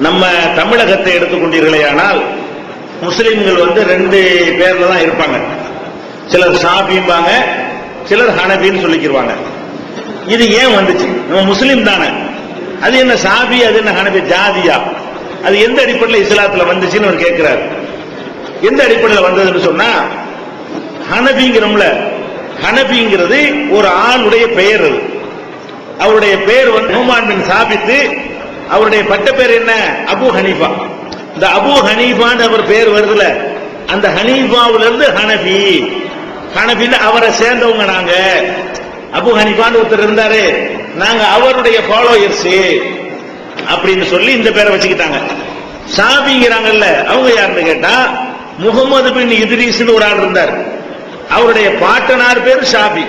நம்ம தமிழகத்தை எடுத்துக்கொண்டீர்களே ஆனால் முஸ்லிம்கள் வந்து ரெண்டு பேர்ல தான் இருப்பாங்க. சிலர் ஷாபிம்பாங்க சிலர் ஹனபின்னு சொல்லிக்கிருவாங்க. இது ஏன் வந்துச்சு? நம்ம முஸ்லீம் தானே. அது என்ன சாபி அது என்ன ஹனபி? ஜாதியா? அது எந்த அடிப்படையில் இஸ்லாத்துல வந்துச்சுன்னு அவர் கேட்கிறார். எந்த அடிப்படையில் வந்ததுன்னு சொன்னா ஹனபிங்கிறோம்ல ஹனபிங்கிறது ஒரு ஆளுடைய பெயர் அது. அவருடைய பெயர் வந்து நுமான் பின் சாபித்து அவருடைய பட்ட பேர் என்ன? Abu Hanifa. இந்த அபு ஹனீஃபான்னு அவர் பேர் வருதுல அந்த ஹனீஃபாவில இருந்து ஹனபி ஹனபின்னு அவரை சேர்ந்தவங்க நாங்க. அபு ஹனீஃபான்னு ஒருத்தர் இருந்தாரு நாங்க அவருடைய ஃபாலோயர்ஸ் அப்படின்னு சொல்லி இந்த பேரை வச்சுக்கிட்டாங்க. சாபிங்கிறாங்கல்ல அவங்க யாருன்னு கேட்டா முகமது பின் இத்ரீஸ்னு ஒரு ஆள் இருந்தார். அவருடைய பாட்டனார் பேர் ஷாபி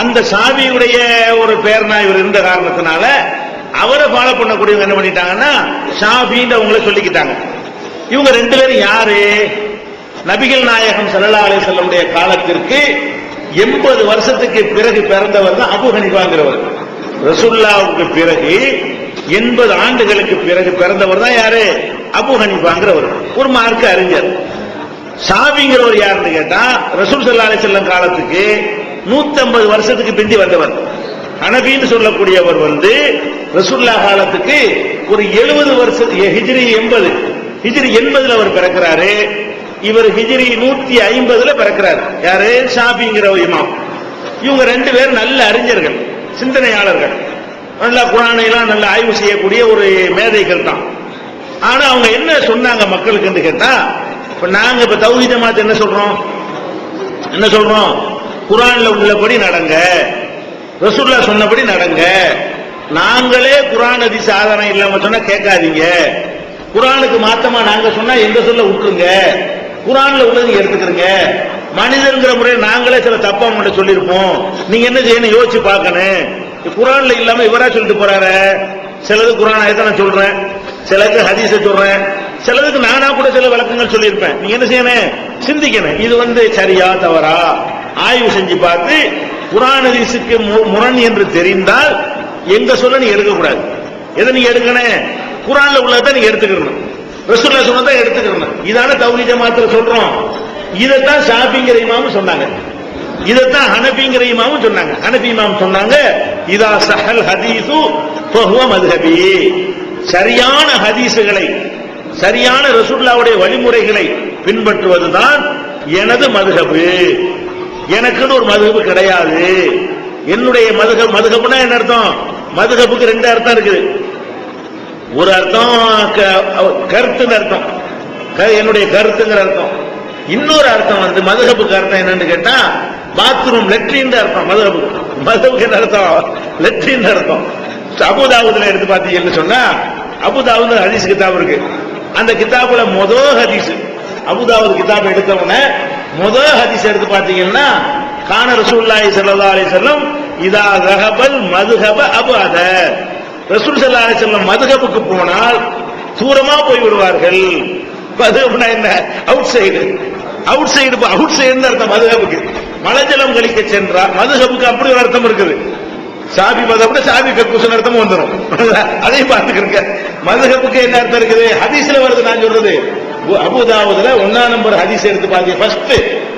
அந்த சாபியுடைய ஒரு பேர்னா இவர் இருந்த காரணத்தினால அவரை ஃபாலோ பண்ணக்கூடியவங்க என்ன பண்ணிட்டாங்கன்னா ஷாஃபின்னு அவங்கள சொல்லிக்கிட்டாங்க. இவங்க ரெண்டு பேரும் யாரு? நபிகள் நாயகம் சல்லா அலைஹி காலத்திற்கு எண்பது வருஷத்துக்கு பிறகு பிறந்தவர் தான் அபு ஹனிஃபாங்கிறவர். ரசுல்லாவுக்கு பிறகு எண்பது ஆண்டுகளுக்கு பிறகு பிறந்தவர் தான் யாரு? அபு ஹனிஃபாங்கிறவர். ஒரு மார்க்க அறிஞர். சாபிங்கிறவர் யாருன்னு கேட்டா ரசூல் சல்லா அலைஹி வஸல்லம் காலத்துக்கு 150 வருஷத்துக்கு பிந்தி வந்தவர். ஹனபின்னு சொல்லக்கூடியவர் வந்து ரசுல்லா காலத்துக்கு ஒரு 70 வருஷம் ஹிஜ்ரி 80 ஹிஜ்ரி 80 அவர் பிறக்கிறாரு. இவர் ஹிஜ்ரி 150ல பிறக்கிறார். யாரு? ஷாபிங்கிற இமாம். இவங்க ரெண்டு பேரும் நல்ல அறிஞர்கள் சிந்தனையாளர்கள். நல்லா குரானை எல்லாம் நல்ல ஆய்வு செய்யக்கூடிய ஒரு மேதைகள் தான். ஆனா அவங்க என்ன சொன்னாங்க மக்களுக்கு கேட்டா இப்ப நாங்க இப்ப தௌஹீத மாத்த என்ன சொல்றோம்? என்ன சொல்றோம்? குரான்ல உள்ளபடி நடங்க. ரசூல்லா சொன்னபடி நடங்க. நாங்களே குரான் அதிச ஆதாரம் இல்லாம சொன்னா கேட்காதீங்க. குரானுக்கு மாத்தமா நாங்க சொன்னா எங்க சொல்ல விட்டுருங்க குரான்ல உள்ளது நீங்க எடுத்துக்கிறீங்க. மனிதன்கிற முறையில் நாங்களே சில தப்பா உங்கள்ட்ட சொல்லியிருப்போம். நீங்க என்ன செய்யணும்? யோசிச்சு பார்க்கணும். குரான்ல இல்லாம இவரா சொல்லிட்டு போறாரு? சிலது குரான் ஆயத்தை நான் சொல்றேன். சிலது ஹதீஸ சொல்றேன். சிலதுக்கு நானா கூட சில விளக்கங்கள் சொல்லியிருப்பேன். நீங்க என்ன செய்யணும்? சிந்திக்கணும். இது வந்து சரியா தவறா? ஆய்வு செஞ்சு பார்த்து குரான் ஹதீஸுக்கு முரண் என்று தெரிந்தால் எங்க சொல்ல நீ எடுக்கக்கூடாது எதை நீ எடுக்கணும்? குரான்ல உள்ளதை நீ எடுத்துக்கணும். ரசூல்லா சொன்னதை எடுத்துக்கணும். இதான தௌஹீத் ஜமாத்துல சொல்றோம். இதைத்தான் ஷாபிங்கிற இமாமும் சொன்னாங்க. இதைத்தான் ஹனபிங்கிற இமாமும் சொன்னாங்க. ஹனபி இமாம் சொன்னாங்க இதா சஹல் ஹதீசு ஃபஹுவ மதுஹபி. சரியான ஹதீசுகளை சரியான ரசூல்லாவுடைய வழிமுறைகளை பின்பற்றுவதுதான் எனது மதுகபு எனக்குன்னு ஒரு மதுகப்பு கிடையாது. என்னுடைய மதுக மதுகப்புனா என்ன அர்த்தம்? மதுகப்புக்கு ரெண்டு அர்த்தம் இருக்குது. ஒரு அர்த்தம் க- கருத்துன்னு அர்த்தம். க- என்னுடைய கருத்துங்கிற அர்த்தம். இன்னொரு அர்த்தம் வந்து மதுகப்புக்கு அர்த்தம் என்னன்னு கேட்டா பாத்ரூம் லெட்ரின் அர்த்தம் மதுகப்பு மதுகப்புக்கு என்ன அர்த்தம்? லெட்ரின் அர்த்தம். அபுதாபுதுல எடுத்து பார்த்தீங்கன்னு சொன்னா அபுதாபுது ஹதீஸ் கிதாப் இருக்கு. அந்த கிதாபுல முதல் ஹதீஸ். அபுதாவுது கிதாப் எடுத்தவன முதல் ஹதீஸ் எடுத்து பார்த்தீங்கன்னா கான ரசூல்லாய் சல்லா அலி செல்லம் இதா ரஹபல் மதுஹப அபஅத. ரசூல் சல்லா அலி செல்லம் மதுஹபுக்கு போனால் தூரமா போய் விடுவார்கள். மதுஹப்னா என்ன? Outside outside out side அர்த்தம் மதுஹபுக்கு. மலஜலம் கழிக்க சென்றார் மதுஹபுக்கு அப்படி ஒரு அர்த்தம் இருக்குது. சாபி மதம்னா சாபி கக்கூசன் அர்த்தம் வந்துடும் அதையும் பார்த்துக்கிறங்க மதுஹபுக்கு என்ன அர்த்தம் இருக்குது? ஹதீஸ்ல வருது நான் சொல்றது. அபுதாவுதுல ஒன்னா நம்பர் ஹதீஸ் எடுத்து பார்த்தீங்க ஃபர்ஸ்ட்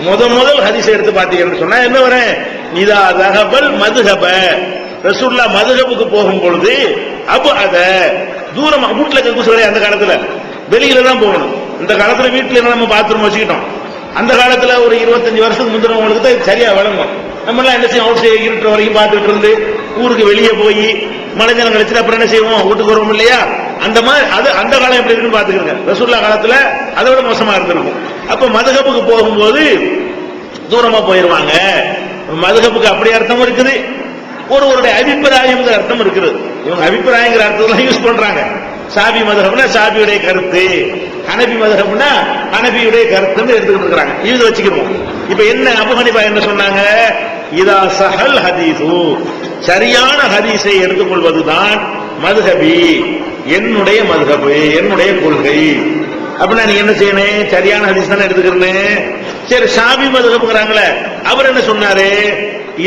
முத முதல் ஹதீஸ் எடுத்து பார்த்தீங்கன்னு சொன்னா என்ன வரேன் இதா ரஹபல் மதுஹப. ரசூல்லா மதுஹபுக்கு போகும் பொழுது அபு அத தூரம் வீட்டுல கக்கூசு கிடையாது அந்த காலத்துல. வெளியில தான் போகணும். இந்த காலத்துல வீட்டுல நம்ம பாத்ரூம் வச்சுக்கிட்டோம். அந்த காலத்துல ஒரு இருபத்தஞ்சு வருஷத்துக்கு முந்தினவங்களுக்கு தான் சரியா விளங்கும் நம்ம எல்லாம் என்ன செய்யும்? அவுட் சைடு இருட்டுற வரைக்கும் பார்த்துட்டு இருந்து ஊருக்கு வெளியே போய் மழை மலைஞ்சலம் கழிச்சுட்டு அப்புறம் என்ன செய்வோம்? வீட்டுக்கு வருவோம் இல்லையா? அந்த மாதிரி அது அந்த காலம் எப்படி இருக்குன்னு பாத்துக்கிறங்க ரசூல்லா காலத்துல அதை விட மோசமா இருந்திருக்கும். அப்ப மதுகப்புக்கு போகும்போது தூரமா போயிருவாங்க. மதுகப்புக்கு அப்படி அர்த்தம் இருக்குது. ஒருவருடைய அபிப்பிராயம்ங்கிற அர்த்தம் இருக்குது. இவங்க அபிப்பிராயங்கிற அர்த்தத்தில் யூஸ் பண்றாங்க. சாபி மதுகப்னா சாபியுடைய கருத்து. ஹனபி மதுகப்னா ஹனபியுடைய கருத்துன்னு எடுத்துக்கிட்டு இருக்கிறாங்க. இது வச்சுக்கிடுவோம். இப்ப என்ன அபு என்ன சொன்னாங்க? இதா சஹல் ஹதீசு சரியான ஹதீஸை எடுத்துக்கொள்வதுதான் மதுஹபி. என்னுடைய மதுஹபு என்னுடைய கொள்கை. அப்படின்னா நீ என்ன செய்யணும் சரியான ஹதீஸ் தானே எடுத்துக்கிறேன்னு சரி ஷாபி மதுஹப்ங்கிறாங்களே அவர் என்ன சொன்னாரு?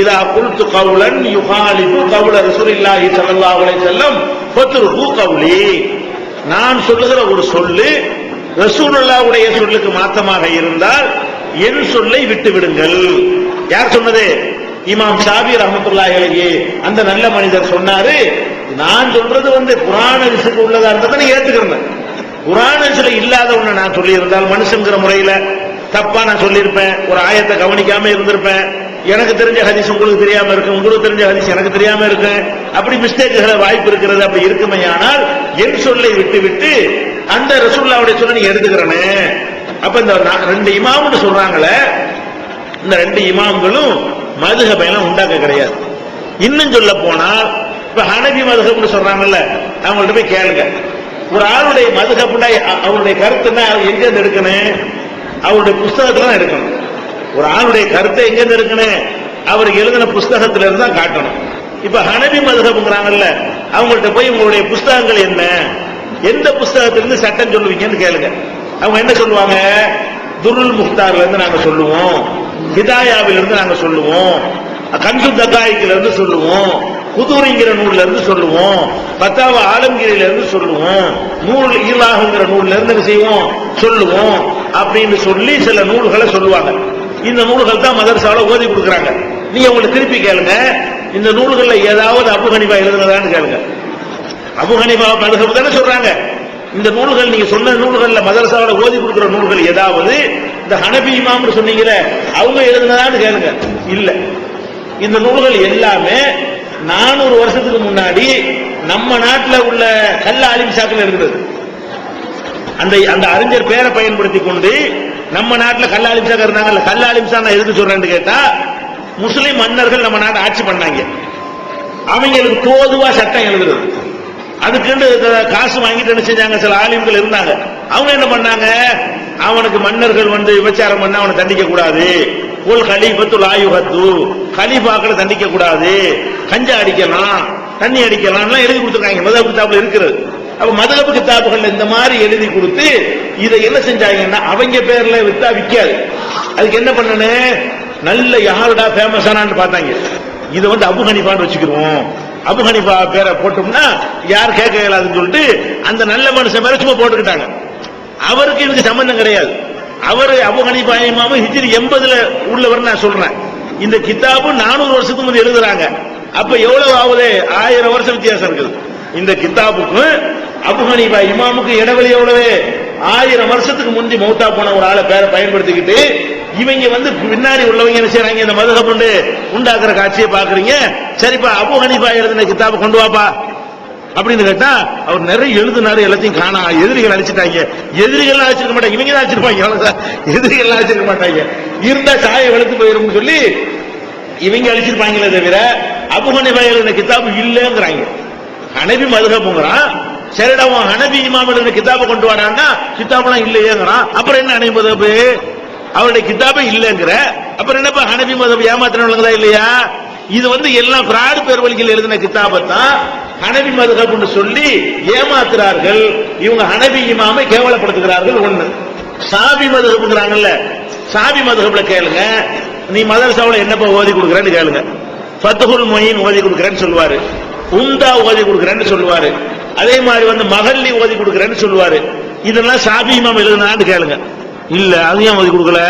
இதா குல்து கவுலன் யுகாலிபு கவுல ரசூலில்லாஹி ஸல்லல்லாஹு அலைஹி வஸல்லம் ஃபத்ருஹு கவுலி. நான் சொல்லுகிற ஒரு சொல்லு ரசூலுல்லாவுடைய சொல்லுக்கு மாத்தமாக இருந்தால் என் சொல்லை விட்டு விடுங்கள் யார் சொன்னது? இமாம் ஷாபி ரஹமத்துல்லாஹிலேயே அந்த நல்ல மனிதர் சொன்னாரு நான் சொல்றது வந்து புராண விஷயத்துக்கு உள்ளதா இருந்தா நீ ஏத்துக்கிறேன் குரானத்துல இல்லாத ஒண்ணு நான் சொல்லி இருந்தால் மனுஷங்கிற முறையில தப்பா நான் சொல்லியிருப்பேன். ஒரு ஆயத்தை கவனிக்காம இருந்திருப்பேன். எனக்கு தெரிஞ்ச ஹதீஸ் உங்களுக்கு தெரியாம இருக்கு உங்களுக்கு தெரிஞ்ச ஹதீஸ் எனக்கு தெரியாம இருக்கு அப்படி மிஸ்டேக்குகளை வாய்ப்பு இருக்கிறது அப்படி இருக்குமே ஆனால் என் சொல்லை விட்டு விட்டு அந்த ரசூல்லாவுடைய சொல்ல நீ எடுத்துக்கிறேன்னு அப்ப இந்த ரெண்டு இமாம்னு சொல்றாங்களே இந்த ரெண்டு இமாம்களும் மதுகபையெல்லாம் உண்டாக்க கிடையாது. இன்னும் சொல்ல போனால் இப்ப ஹனபி மதுகப்னு சொல்றாங்கல்ல அவங்கள்ட்ட போய் கேளுங்க. ஒரு ஆளுடைய மதுகப்னா அவருடைய அவருடைய கருத்துன்னா எங்க இருந்து எடுக்கணும்? அவருடைய புஸ்தகத்துல தான் எடுக்கணும். ஒரு ஆளுடைய கருத்தை எங்க இருந்து எடுக்கணும்? அவர் எழுதின புஸ்தகத்துல இருந்து தான் காட்டணும். இப்ப ஹனபி மதுகப்ங்கிறாங்கல்ல அவங்கள்ட்ட போய் உங்களுடைய புஸ்தகங்கள் என்ன? எந்த புஸ்தகத்திலிருந்து சட்டம் சொல்லுவீங்கன்னு கேளுங்க. அவங்க என்ன சொல்லுவாங்க? துருல் முக்தார்ல இருந்து நாங்க சொல்லுவோம். ஹிதாயாவிலிருந்து நாங்க சொல்லுவோம். கஞ்சு தக்காய்க்கில இருந்து சொல்லுவோம். புதூரிங்கிற நூல்ல இருந்து சொல்லுவோம். பத்தாவ ஆலங்கிரியில இருந்து சொல்லுவோம். நூல் ஈலாகுங்கிற நூல்ல இருந்து என்ன செய்வோம்? சொல்லுவோம். அப்படின்னு சொல்லி சில நூல்களை சொல்லுவாங்க. இந்த நூல்கள் தான் மதரசாவில் ஓதி கொடுக்குறாங்க. நீங்க உங்களுக்கு திருப்பி கேளுங்க. இந்த நூல்களில் ஏதாவது அபுகணிபா எழுதுனதான்னு கேளுங்க. அபுகணிபா ஹனிஃபா தானே சொல்றாங்க. இந்த நூல்கள் நீங்க சொன்ன நூல்கள்ல மதரசாவோட ஓதி கொடுக்குற நூல்கள் ஏதாவது இந்த ஹனபி இமாம்னு சொன்னீங்கல்ல அவங்க எழுதுனதான்னு கேளுங்க. இல்ல. இந்த நூல்கள் எல்லாமே நானூறு வருஷத்துக்கு முன்னாடி நம்ம நாட்டில் உள்ள கல்ல ஆலிம் சாக்கில் இருக்கிறது அந்த அந்த அறிஞர் பேரை பயன்படுத்தி கொண்டு நம்ம நாட்டுல கல்லாலிம் சாக்கர் இருந்தாங்கல்ல கல்லாலிம் சா நான் எதுக்கு சொல்றேன்னு கேட்டா முஸ்லிம் மன்னர்கள் நம்ம நாட்டை ஆட்சி பண்ணாங்க. அவங்களுக்கு தோதுவா சட்டம் எழுதுறது அதுக்குண்டு காசு வாங்கிட்டு என்ன செஞ்சாங்க? சில ஆலிம்கள் இருந்தாங்க. அவங்க என்ன பண்ணாங்க? அவனுக்கு மன்னர்கள் வந்து விபச்சாரம் பண்ண அவனை தண்டிக்க கூடாது. உல் கலீஃபத்து லாயுகத்து கலீஃபாக்களை தண்டிக்க கூடாது. கஞ்சா அடிக்கலாம் தண்ணி அடிக்கலாம்லாம் எழுதி கொடுத்துருக்காங்க. மதப் கிதாபுல இருக்கிறது. அப்ப மதகப்பு கிதாபுகள் இந்த மாதிரி எழுதி கொடுத்து இதை என்ன செஞ்சாங்கன்னா அவங்க பேர்ல வித்தா விற்காது அதுக்கு என்ன பண்ணனு? நல்ல யாருடா ஃபேமஸானான்னு பார்த்தாங்க. இதை வந்து அபு ஹனிஃபான்னு வச்சுக்கிறோம் அபு ஹனிஃபா பேரை போட்டோம்னா யார் கேட்க இயலாதுன்னு சொல்லிட்டு அந்த நல்ல மனுஷன் பேரை சும்மா போட்டுக்கிட்டாங்க. அவருக்கு இதுக்கு சம்பந்தம் கிடையாது. அவர் அபு ஹனிஃபா இமாமு ஹிஜ்ரி எண்பதுல உள்ளவர் நான் சொல்றேன். இந்த கிதாபு நானூறு வருஷத்துக்கு முந்தைய எழுதுறாங்க. அப்ப எவ்வளவு ஆகுது? ஆயிரம் வருஷம் வித்தியாசம் இருக்குது. இந்த கிதாபுக்கும் அபு இமாமுக்கும் இமாமுக்கு இடைவெளி எவ்வளவு? ஆயிரம் வருஷத்துக்கு முந்தி மௌத்தா போன ஒரு ஆளை பேரை பயன்படுத்திக்கிட்டு இவங்க வந்து பின்னாடி உள்ளவங்க என்ன செய்யறாங்க இந்த மதுக கொண்டு உண்டாக்குற காட்சியை பாக்குறீங்க சரிப்பா அபு ஹனீஃபா எழுதின கிதாபை கொண்டு வாப்பா. அப்படின்னு கேட்டா அவர் நிறைய எழுதினாரு எல்லாத்தையும் காணா எதிரிகள் அழிச்சிட்டாங்க. எதிரிகள் அழைச்சிருக்க மாட்டாங்க. இவங்க தான் அழிச்சிருப்பாங்க எதிரிகள் அழைச்சிருக்க மாட்டாங்க. இருந்தா சாய வெளுத்து போயிரும் சொல்லி இவங்க அழிச்சிருப்பாங்களே தவிர அபுஹனிபா எழுதின கிதாபு இல்லைங்கிறாங்க. ஹனபி மதுகப்புங்கிறான் சரிடா உன் ஹனபி இமாம் எழுதின கிதாபை கொண்டு வாடான்னா கிதாபெல்லாம் இல்லையேங்கிறான். அப்புறம் என்ன ஹனபி அவருடைய கிதாபே இல்லைங்கிற. அப்புறம் என்னப்பா ஹனபி மதம் ஏமாத்தினவங்களா இல்லையா? இது வந்து எல்லாம் பிராடு பேர்வழிகள் எழுதின கிதாபத்தான் ஹனபி மதுகப்னு சொல்லி ஏமாத்துறார்கள். இவங்க ஹனபி இமாமை கேவலப்படுத்துகிறார்கள் ஒண்ணு. சாபி மதுஹப்ங்கிறாங்கல்ல சாபி மதுஹப்ல கேளுங்க. நீ மதரசாவில் என்னப்பா ஓதி கொடுக்குறேன்னு கேளுங்க. ஃபத்துகுல் மொயின் ஓதி கொடுக்குறேன்னு சொல்லுவாரு. உம்தா ஓதி கொடுக்குறேன்னு சொல்லுவாரு. அதே மாதிரி வந்து மகல்லி ஓதி கொடுக்குறேன்னு சொல்லுவாரு. இதெல்லாம் சாபி இமாம் எழுதுனான்னு கேளுங்க. இல்ல அது ஏன் ஓதி கொடுக்கல?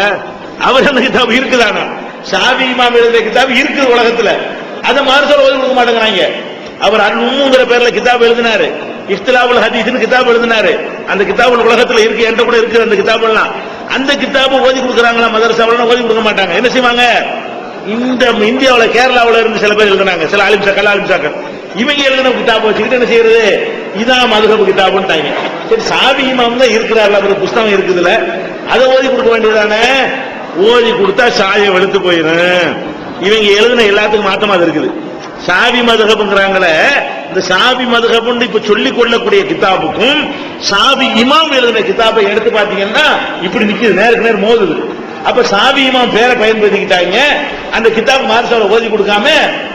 அவர் அந்த கிதாப் இருக்குதானா? சாபி இமாம் எழுதிய கிதாப் இருக்குது உலகத்துல. அதை மாறுசோல ஓதி கொடுக்க மாட்டேங்கிறாங்க. அவர் அல் பேர்ல கிதாப் எழுதினாரு. இஃப்திலாவுல் ஹதீஸ்னு கிதாப் எழுதினாரு. அந்த கிதாப் உலகத்துல இருக்கு என்கிட்ட கூட இருக்கு அந்த கிதாப் எல்லாம் அந்த கிதாபு ஓதி கொடுக்குறாங்களா மதரசாவுல ஓதி கொடுக்க மாட்டாங்க. என்ன செய்வாங்க? இந்த இந்தியாவில் கேரளாவில் இருந்து சில பேர் எழுதினாங்க. சில ஆலிம்சா கல் ஆலிம்சாக்கள் இவங்க எழுதின கிதாப் வச்சுக்கிட்டு என்ன செய்யறது? இதான் மதுகபு கிதாபுன்னு சரி சாவி இமாம் தான் இருக்கிறார்கள் அவர் புஸ்தகம் இருக்குதுல. அதை ஓதி கொடுக்க வேண்டியதானே ஓதி கொடுத்தா சாயை வெளுத்து போயிடும் இவங்க எழுதின எல்லாத்துக்கும் மாத்தமா அது இருக்குது. சாவி மதுகப்புங்கிறாங்களே இந்த சாவி மதுகப்புன்னு இப்ப சொல்லிக் கொள்ளக்கூடிய கிதாபுக்கும் சாவி இமாம் எழுதின கிதாபை எடுத்து பாத்தீங்கன்னா இப்படி நிக்குது நேருக்கு நேர் மோதுது. அப்ப சாவி இமாம் பேரை பயன்படுத்திக்கிட்டாங்க. அந்த கிதாப் மார்சால ஓதி கொடுக்காம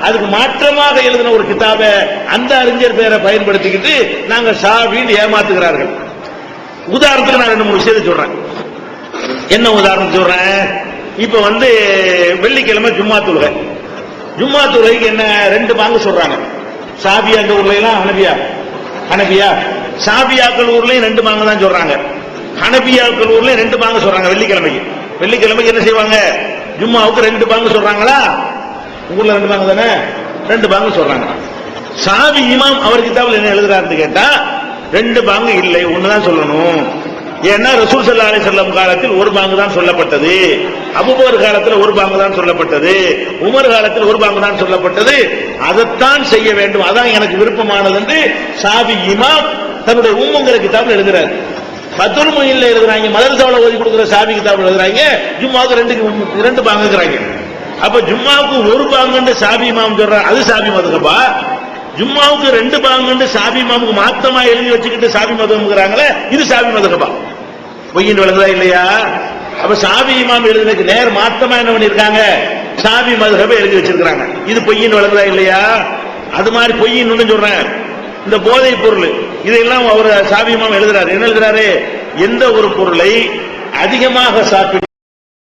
அதுக்கு மாற்றமாக எழுதின ஒரு கிதாபை அந்த அறிஞர் பேரை பயன்படுத்திக்கிட்டு நாங்க சாவின்னு ஏமாத்துகிறார்கள். உதாரணத்துக்கு நான் ரெண்டு மூணு விஷயத்தை சொல்றேன். என்ன உதாரணம் சொல்றேன்? இப்ப வந்து வெள்ளிக்கிழமை ஜும்மா தொழுகை. ஜும்மா தொழுகைக்கு என்ன ரெண்டு பாங்கு சொல்றாங்க. சாபியா அந்த ஊர்ல எல்லாம் ஹனபியா. ஹனபியா. சாபியாக்கள் ஊர்லயும் ரெண்டு பாங்கு தான் சொல்றாங்க. ஹனபியாக்கள் ஊர்லயும் ரெண்டு பாங்கு சொல்றாங்க வெள்ளிக்கிழமைக்கு. வெள்ளிக்கிழமைக்கு என்ன செய்வாங்க? ஜும்மாவுக்கு ரெண்டு பாங்கு சொல்றாங்களா? ஊர்ல ரெண்டு பாங்கு தானே? ரெண்டு பாங்கு சொல்றாங்க. சாவி இமாம் அவர் கிதாபில் என்ன எழுதுறாருன்னு கேட்டா ரெண்டு பாங்கு இல்லை ஒண்ணுதான் சொல்லணும். ஏன்னா ரசூல் சல்லா அலி செல்லம் காலத்தில் ஒரு பாங்கு தான் சொல்லப்பட்டது. அபுபோர் காலத்தில் ஒரு பாங்கு தான் சொல்லப்பட்டது. உமர் காலத்தில் ஒரு பாங்கு தான் சொல்லப்பட்டது. அதைத்தான் செய்ய வேண்டும். அதான் எனக்கு விருப்பமானது என்று சாவி இமாம் தன்னுடைய உம்முங்கிற கிதாபில் எழுதுறாரு. பத்துல் மொழியில் எழுதுறாங்க மதரசாவில் ஓதி கொடுக்குற சாபி கிதாபில் எழுதுறாங்க ஜும்மாவுக்கு ரெண்டு ரெண்டு பாங்குங்கிறாங்க அப்ப ஜும்மாவுக்கு ஒரு பாங்குன்னு சாபி இமாம் சொல்றாங்க அது சாபி மதுகப்பா ஜும்மாவுக்கு ரெண்டு பாங்குன்னு சாபி மாமுக்கு மாத்தமா எழுதி வச்சுக்கிட்டு சாபி மதம்ங்கிறாங்களே இது சாபி மதகபா. பொய்யின் விளங்குதா இல்லையா? அப்ப சாபி இமாம் எழுதுனதுக்கு நேர் மாத்தமா என்ன பண்ணிருக்காங்க? சாபி மதுகப எழுதி வச்சிருக்காங்க இது பொய்யின் விளங்குதா இல்லையா? அது மாதிரி பொய்யின் சொல்றேன் இந்த போதை பொருள் இதையெல்லாம் அவர் சாபி இமாம் எழுதுறாரு. என்ன எழுதுறாரு? எந்த ஒரு பொருளை அதிகமாக சாப்பிட்டு